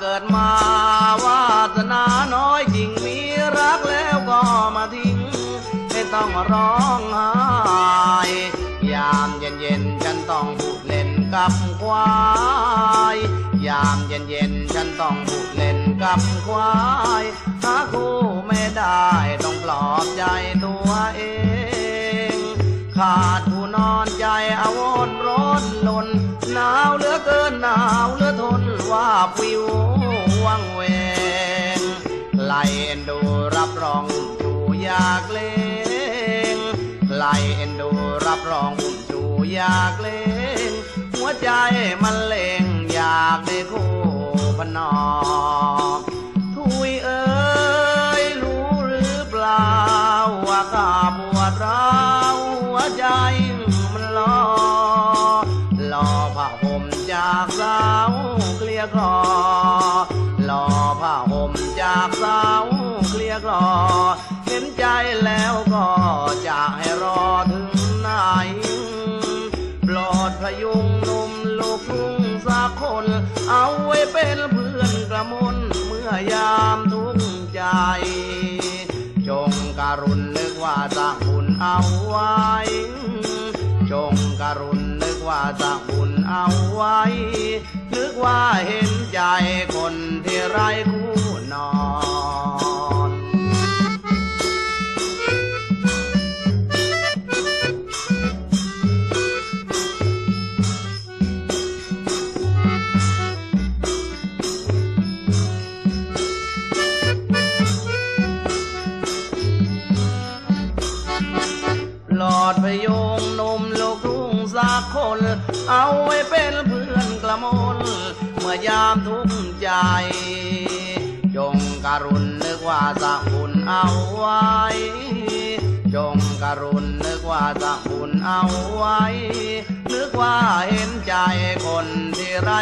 เกิดมาวาสนาน้อยจริงมีรักแล้วก็มาทิ้ง ไม่ต้องร้องไห้ยามเย็นเย็นฉันต้องพูดเล่นกับควายยามเย็นเย็นฉันต้องพูดเล่นกับควายถ้าคู่ไม่ได้ต้องปลอบใจตัวเอง ขาดผู้นอนใจอาวรร้อนลนหนาวเหลือเกินหนา วงเวงไล่เอ็นดูรับรองอยู่อยากเลงไล่เอ็นดูรับรองอยู่อยากเลงหัวใจมันเลงอยากได้คู่พนอทุยเอ้ยรู้หรือเปล่าว่าข้าปวดร้าวหัวใจมันรอรอผ้าห่มจากสาวเกลียกรอ มจากสาวเกลียกรอเห็นใจแล้วก็จะให้รอถึงไหนโปรดพยุงนุ่มลูกทุ่งสักคน เอาไว้เป็นเพื่อนกระมนเมื่อยามทุกข์ใจ จงการุณนึกว่าจะบุญเอาไว้ จงการุณนึกว่าจะบุญเอาไว้ นึกว่าเห็นใจ อดพยงหนมลูกทุ่งสักคน เอาไว้เป็นเพื่อนกระมนเมื่อยามทุกข์ใจ จงการุณนึกว่าจะบุญเอาไว้ จงการุณนึกว่าจะบุญเอาไว้ นึกว่าเห็นใจคนที่ไร้